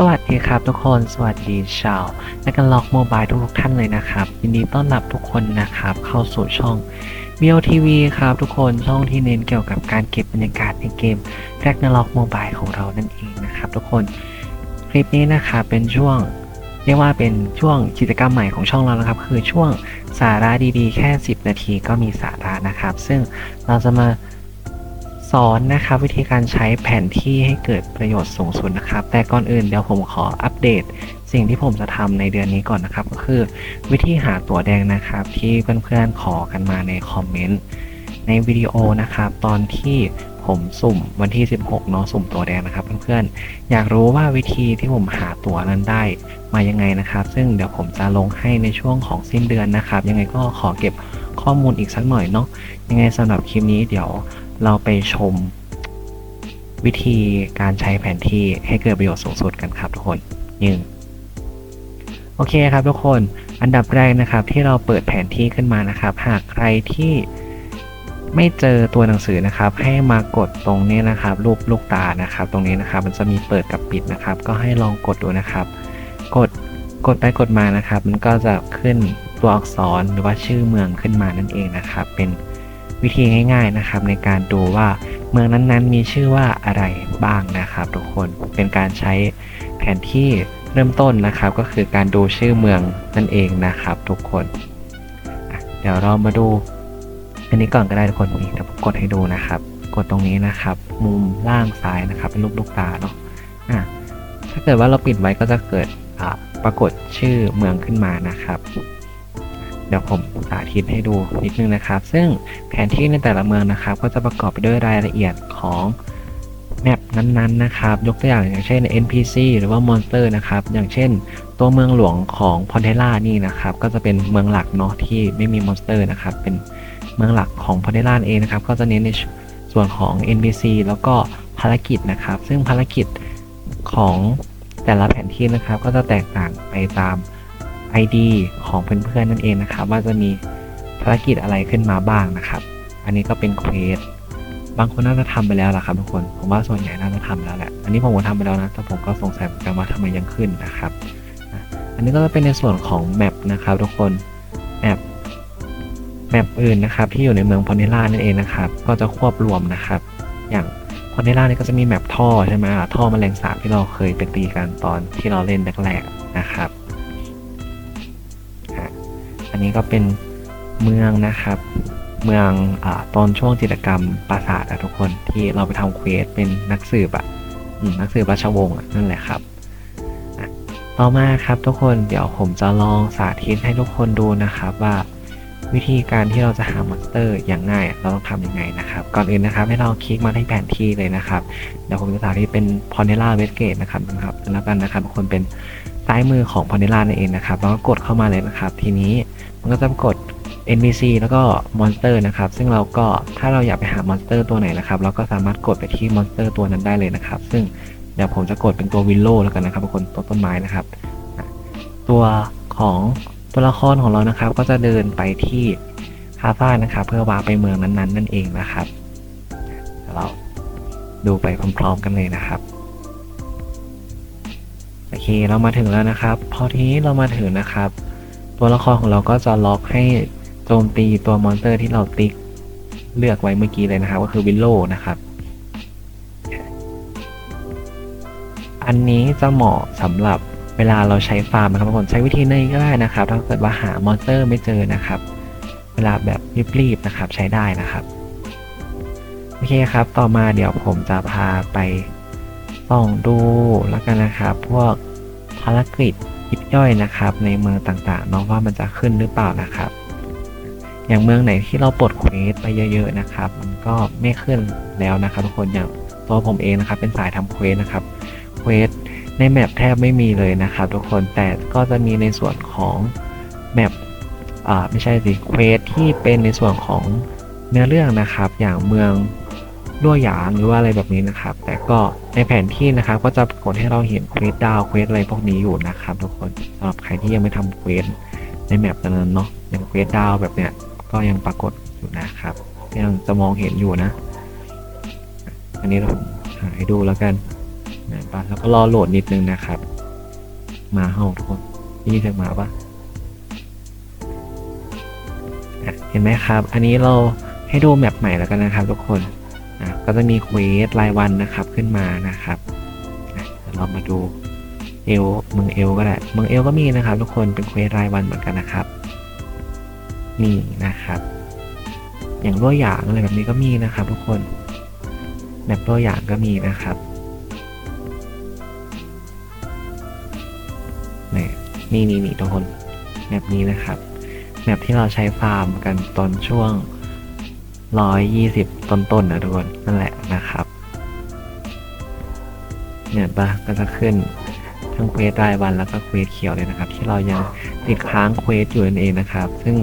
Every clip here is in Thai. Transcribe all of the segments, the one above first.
สวัสดีครับทุกคน สวัสดีชาวแลกันล็อกโมบายทุกท่านเลยนะครับยินดีต้อนรับทุกคนนะครับ เข้าสู่ช่อง BLTV ครับทุกคนช่องที่เน้นเกี่ยวกับการเก็บบรรยากาศในเกม r a g n a r o k Mobile ของเรานั่นเองนะครับทุกคนคลิปนี้นะครับเป็นช่วงเรียกว่าเป็นช่วงกิจกรรมใหม่ของช่องเรานะครับ คือช่วงสาระดีๆ แค่ 10 นาทีก็มีสาระนะครับ ซึ่งเราจะมา อนนะครับวิธีการใช้แผนที่ให้เกิดประโยชน์สูงสุดนะครับ แต่ก่อนอื่นเดี๋ยวผมขออัปเดต สิ่งที่ผมจะทำในเดือนนี้ก่อนนะครับ ก็คือวิธีหาตั๋วแดงนะครับ ที่เพื่อนๆขอกันมาในคอมเมนต์ในวิดีโอนะครับ ตอนที่ผมสุ่มวันที่ 16เนาะสุ่มตั๋วแดงนะครับ เพื่อนๆอยากรู้ว่าวิธีที่ผมหาตั๋วนั้นได้มายังไงนะครับ ซึ่งเดี๋ยวผมจะลงให้ในช่วงของสิ้นเดือนนะครับ ยังไงก็ขอเก็บข้อมูลอีกสักหน่อยเนาะยังไงสำหรับคลิปนี้เดี๋ยว เราไปชมวิธีการใช้แผนที่ให้เกิดประโยชน์สูงสุดกันครับทุกคนยืนโอเคครับทุกคน อันดับแรกนะครับที่เราเปิดแผนที่ขึ้นมานะครับ หากใครที่ไม่เจอตัวหนังสือนะครับ ให้มากดตรงนี้นะครับ รูปลูกตานะครับ ตรงนี้นะครับ มันจะมีเปิดกับปิดนะครับ ก็ให้ลองกดดูนะครับ กดกดไปกดมานะครับ มันก็จะขึ้นตัวอักษรหรือว่าชื่อเมืองขึ้นมานั่นเองนะครับ เป็น วิธีง่ายๆนะครับในการดูว่าเมืองนั้นๆ มีชื่อว่าอะไรบ้างนะครับทุกคนเป็นการใช้แผนที่เริ่มต้นนะครับก็คือการดูชื่อเมืองนั่นเองนะครับทุกคน เดี๋ยวเรามาดูอันนี้ก่อนก็ได้ทุกคนนี่เดี๋ยวผมกดให้ดูนะครับ กดตรงนี้นะครับ มุมล่างซ้ายนะครับ เป็นรูปลูกตาเนาะะถ้าเกิดว่าเราปิดไว้ก็จะเกิดปรากฏชื่อเมืองขึ้นมานะครับ เดี๋ยวผมสาธิตให้ดูนิดนึงนะครับ ซึ่งแผนที่ในแต่ละเมืองนะครับ ก็จะประกอบไปด้วยรายละเอียดของแมปนั้นๆนะครับ ยกตัวอย่างอย่างเช่น NPC หรือว่ามอนสเตอร์นะครับ อย่างเช่น ตัวเมืองหลวงของพอนเทล่านี่นะครับ ก็จะเป็นเมืองหลักเนาะที่ไม่มีมอนสเตอร์นะครับ เป็นเมืองหลักของพอนเทล่าเองนะครับ ก็จะเน้นในส่วนของ NPC แล้วก็ภารกิจนะครับ ซึ่งภารกิจของแต่ละแผนที่นะครับ ก็จะแตกต่างไปตาม ID ของเพื่อนๆนั่นเองนะครับ ว่าจะมีภารกิจอะไรขึ้นมาบ้างนะครับ อันนี้ก็เป็นเควสบางคนน่าจะทำไปแล้วล่ะครับทุกคน ผมว่าส่วนใหญ่น่าจะทำแล้วแหละ อันนี้ผมก็ทำไปแล้วนะ แต่ผมก็สงสัยเหมือนกันว่าทำไมยังขึ้นนะครับ อันนี้ก็จะเป็นในส่วนของแมปนะครับทุกคน แมป แมปอื่นนะครับที่อยู่ในเมืองพอนเนล่านั่นเองนะครับ ก็จะควบรวมนะครับ อย่างพอนเนล่านี่ก็จะมีแมปท่อใช่ไหมอะท่อแมลงสาบที่เราเคยไปตีกันตอนที่เราเล่นแรกๆนะครับ อันนี้ก็เป็นเมืองนะครับ เมืองอตอนช่วงจิตรกรรมปราสาทอะทุกคนที่เราไปทำเควสเป็นนักสืบอะนักสืบราชวงศ์นั่นแหละครับต่อมาครับทุกคนเดี๋ยวผมจะลองสาธิตให้ทุกคนดูนะครับว่าวิธีการที่เราจะหามอนสเตอร์อย่างง่ายเราต้องทำยังไงนะครับ ก่อนอื่นนะครับให้เราคลิกมาที่แผนที่เลยนะครับ เดี๋ยวผมจะสาธิตเป็นพอนเนล่าเวสเกตนะครับนะครับแล้วกันนะครับทุกคนเป็น ซ้ายมือของพอนเนล่านั่นเองนะครับแล้วก็กดเข้ามาเลยนะครับ ทีนี้มันก็จะกด NPC แล้วก็มอนสเตอร์นะครับ ซึ่งเราก็ถ้าเราอยากไปหามอนสเตอร์ตัวไหนนะครับ เราก็สามารถกดไปที่มอนสเตอร์ตัวนั้นได้เลยนะครับ ซึ่งเดี๋ยวผมจะกดเป็นตัววิลโลแล้วกันนะครับทุกคนตัวต้นไม้นะครับ ตัวของตัวละครของเรานะครับ ก็จะเดินไปที่คาฟ้านะครับ เพื่อวาไปเมืองนั้นๆ นั่นเองนะครับเดี๋ยวเราดูไปพร้อมๆกันเลยนะครับ อเคเรามาถึงแล้วนะครับ พอทีนี้เรามาถึงนะครับ ตัวละครของเราก็จะล็อกให้โจมตีตัวมอนสเตอร์ที่เราติ๊กเลือกไว้เมื่อกี้เลยนะครับ ก็คือวิลโลนะครับ อันนี้จะเหมาะสำหรับเวลาเราใช้ฟาร์มนะครับทุกคนใช้วิธีนี้ก็ได้นะครับ ถ้าเกิดว่าหามอนสเตอร์ไม่เจอนะครับ เวลาแบบรีบๆนะครับใช้ได้นะครับโอเคครับ ต่อมาเดี๋ยวผมจะพาไปส่องดูแล้วกันนะครับ พวก ภารกิจยิบย่อยนะครับ ในเมืองต่างๆเนาะว่ามันจะขึ้นหรือเปล่านะครับ อย่างเมืองไหนที่เราปลดเควสไปเยอะๆนะครับ มันก็ไม่ขึ้นแล้วนะครับ ทุกคนอย่างตัวผมเองนะครับ เป็นสายทำเควสนะครับเควสในแมปแทบไม่มีเลยนะครับ ทุกคนแต่ก็จะมีในส่วนของแมปอ่าไม่ใช่สิเควสที่เป็นในส่วนของเนื้อเรื่องนะครับ อย่างเมือง ลั่วหยางหรือว่าอะไรแบบนี้นะครับ แต่ก็ในแผนที่นะครับก็จะกฏให้เราเห็นเควสดาวเควสอะไรพวกนี้อยู่นะครับทุกคนสำหรับใครที่ยังไม่ทำเควสในแมปตอนนั้นเนาะอย่างเควสดาวแบบเนี้ยก็ยังปรากฏอยู่นะครับ ยังจะมองเห็นอยู่นะ อันนี้เราหาให้ดูแล้วกันนะปะแล้วก็รอโหลดนิดนึงนะครับ มาเฮาทุกคนนี่เสียงหมาปะเห็นไหมครับ อันนี้เราให้ดูแมปใหม่แล้วกันนะครับทุกคน ก็จะมีเควสรายวันนะครับขึ้นมานะครับเรามาดูเอลเมืองเอลก็ได้เมืองเอลก็มีนะครับ ทุกคนเป็นเควสรายวันเหมือนกันนะครับนี่นะครับ อย่างตัวอย่างอะไรแบบนี้ก็มีนะครับ ทุกคนแบบตัวอย่างก็มีนะครับนี่นี่นี่นี่ทุกคนแบบนี้นะครับแบบที่เราใช้ฟาร์มกันตอนช่วง ร้อยยี่สิบต้นๆนะทุกคนนั่นแหละนะครับ เนี่ยปะก็จะขึ้นทั้งเควสรายวันแล้วก็เควสเขียวเลยนะครับ ที่เรายังติดค้างเควสอยู่นั่นเองนะครับ ซึ่ง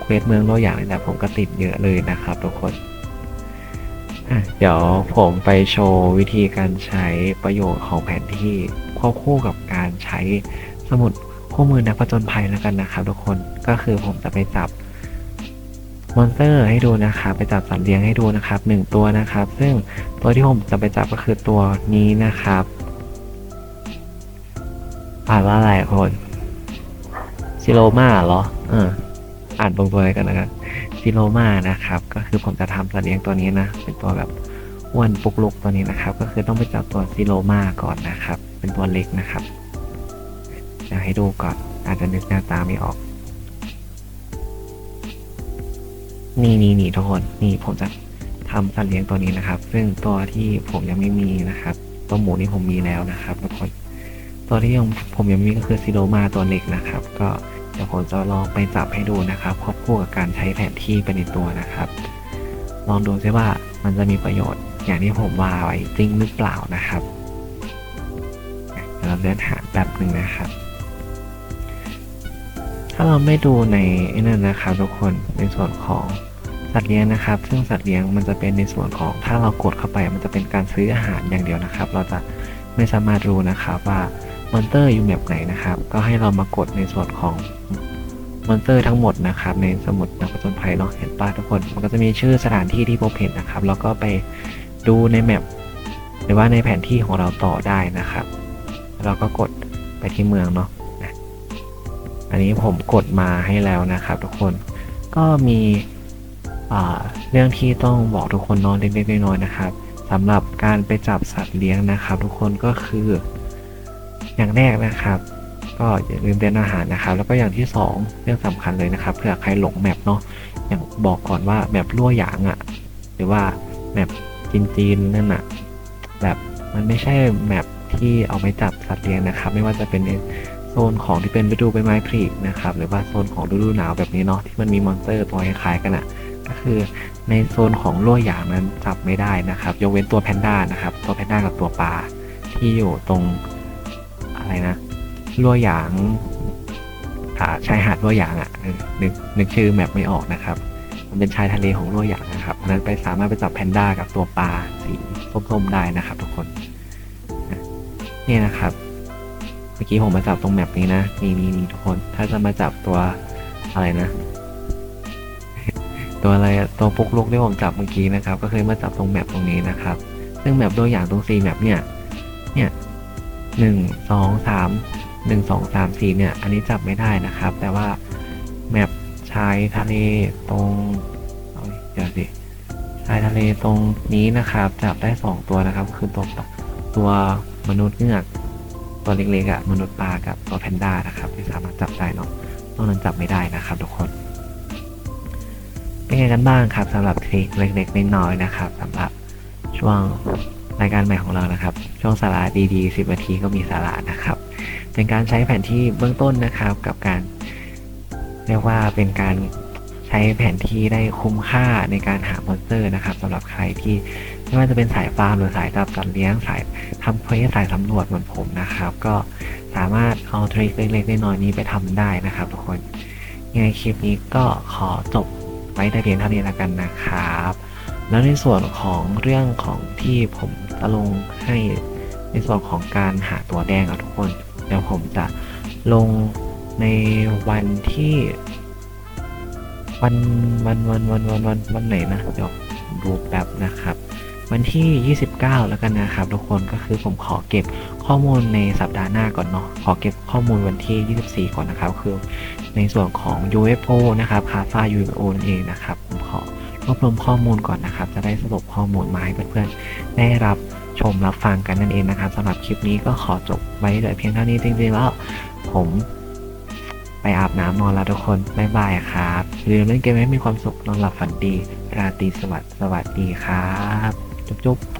เควสเมืองตัวอย่างนี่แหละผมก็ติดเยอะเลยนะครับทุกคนเดี๋ยวผมไปโชว์วิธีการใช้ประโยชน์ของแผนที่ควบคู่กับการใช้สมุดคู่มือนักผจญภัยแล้วกันนะครับทุกคนก็คือผมจะไปจับ มอนสเตอร์ให้ดูนะครับไปจับสัตว์เลี้ยงให้ดูนะครับหนึ่งตัวนะครับ ซึ่งตัวที่ผมจะไปจับก็คือตัวนี้นะครับอ่านว่าอะไรคนซิโลมาเหรอเอออ่านตรงตัวเลยกันนะครับซิโลมานะครับ ก็คือผมจะทำสัตว์เลี้ยงตัวนี้นะ เป็นตัวแบบอ้วนปุกลุกตัวนี้นะครับ ก็คือต้องไปจับตัวซิโลมาก่อนนะครับ เป็นตัวเล็กนะครับเดี๋ยวให้ดูก่อนอาจจะนึกหน้าตาไม่ออก นี่นี่นี่ทุกคนนี่ผมจะทำสัตว์เลี้ยงตัวนี้นะครับ ซึ่งตัวที่ผมยังไม่มีนะครับ ตัวหมูนี่ผมมีแล้วนะครับทุกคน ตัวที่ยังผมยังไม่มีก็คือซิโลมาตัวเล็กนะครับ ก็เดี๋ยวผมจะลองไปจับให้ดูนะครับควบคู่กับการใช้แผนที่ไปในตัวนะครับ ลองดูซิว่ามันจะมีประโยชน์อย่างที่ผมว่าไว้จริงหรือเปล่านะครับเดี๋ยวเราเดินหาแป๊บหนึ่งนะครับ ถ้าเราไม่ดูในนั่นนะครับทุกคนในส่วนของสัตว์เลี้ยงนะครับ ซึ่งสัตว์เลี้ยงมันจะเป็นในส่วนของถ้าเรากดเข้าไปมันจะเป็นการซื้ออาหารอย่างเดียวนะครับ เราจะไม่สามารถรู้นะครับว่ามอนเตอร์อยู่แบบไหนนะครับ ก็ให้เรามากดในส่วนของมอนเตอร์ทั้งหมดนะครับ ในสมุดนักผจญภัยเนาะเห็นป้าทุกคน มันก็จะมีชื่อสถานที่ที่พบเห็นนะครับ แล้วก็ไปดูในแมปหรือว่าในแผนที่ของเราต่อได้นะครับ เราก็กดไปที่เมืองเนาะ อันนี้ผมกดมาให้แล้วนะครับ ทุกคนก็มีเรื่องที่ต้องบอกทุกคนเนอนเล็กๆน้อยๆนะครับสำหรับการไปจับสัตว์เลี้ยงนะครับ ทุกคนก็คือ อย่างแรกนะครับ ก็อย่าลืมเตรียมอาหารนะครับ แล้วก็อย่างที่สองเรื่องสำคัญเลยนะครับเผื่อใครหลงแมปเนาะอย่างบอกก่อนว่าแมปรั่วหยางอะ่ะ หรือว่าแมปจีนๆนั่นอะ่ะแบบมันไม่ใช่แมปที่เอาไปจับสัตว์เลี้ยงนะครับ ไม่ว่าจะเป็น โซนของที่เป็นฤดูใบไม้ผลินะครับหรือว่าโซนของฤดูหนาวแบบนี้เนาะที่มันมีมอนสเตอร์ตัวคล้ายๆกันอะ่ะก็คือในโซนของรั่วหยางนั้นจับไม่ได้นะครับ ยกเว้นตัวแพนด้านะครับ ตัวแพนด้ากับตัวปลาที่อยู่ตรงอะไรนะรั่วหยางาชายหาดรั่วหยางอะ่ะเออนึกนึกชื่อแมปไม่ออกนะครับ มันเป็นชายทะเลของรั่วหยางนะครับเพราะนั้นไปสามารถไปจับแพนด้ากับตัวปลาสีส้มๆได้นะครับ ทุกคนนะนี่นะครับ มื่อกี้ผมมาจับตรงแมปนี้นะนี่นี่นี่ทุกคน ถ้าจะมาจับตัวอะไรนะ ตัวอะไรตัวปุกลุกที่ผมจับเมื่อกี้นะครับ ก็คือมาจับตรงแมปตรงนี้นะครับ ซึ่งแมปตัวอย่างตรง C แมปเนี่ย เนี่ยหนึ่งสองสามหนึ่งสองสามสี่เนี่ย อันนี้จับไม่ได้นะครับ แต่ว่าแมปชายทะเลตรงเอาเดี๋ยวสิชายทะเลตรงนี้นะครับ จับได้สองตัวนะครับ คือตัวตัวมนุษย์เงือก ตัวเล็กๆอะ่ะมนุษย์ปลากับตัวแพนด้านะครับ ที่สามารถจับได้เนาะนอกนั้นจับไม่ได้นะครับ ทุกคนเป็นไงกันบ้างครับสำหรับทริคเล็กๆน้อยๆนะครับสำหรับช่วงรายการใหม่ของเรานะครับ ช่วงสาระดีๆ 10นาทีก็มีสาระนะครับ เป็นการใช้แผนที่เบื้องต้นนะครับ กับการเรียกว่าเป็นการใช้แผนที่ได้คุ้มค่าในการหามอนสเตอร์นะครับสำหรับใครที่ ไม่ว่าจะเป็นสายฟาร์มหรือสายจับสัตว์เลี้ยงสายทำเควสสายสำรวจเหมือนผมนะครับ ก็สามารถเอาทริคเล็กๆน้อยๆนี้ไปทำได้นะครับ ทุกคนยังไงคลิปนี้ก็ขอจบไว้แต่เพียงเท่านี้แล้วกันนะครับ แล้วในส่วนของเรื่องของที่ผมจะลงให้ในส่วนของการหาตัวแดงอะทุกคน เดี๋ยวผมจะลงในวันที่ วันวันวันวันวันวันวันไหนนะเดี๋ยวดูแป๊บนะครับ วันที่19แล้วกันนะครับทุกคนก็คือผมขอเก็บข้อมูลในสัปดาห์หน้าก่อนเนาะขอเก็บข้อมูลวันที่ 24 ก่อนนะครับคือในส่วนของ UFO นะครับคาฟา UFO นั่นเองนะครับผมขอรวบรวมข้อมูลก่อนนะครับ จะได้สรุปข้อมูลมาให้เพื่อนๆได้รับชมรับฟังกันนั่นเองนะครับสำหรับคลิปนี้ก็ขอจบไว้แต่เพียงเท่านี้จริงๆแล้วผมไปอาบน้ำนอนแล้วทุกคนบ๊ายบายครับอย่าลืมเล่นเกมให้มีความสุขนอนหลับฝันดี ราตรีสวัสดิ์สวัสดีครับ จบๆ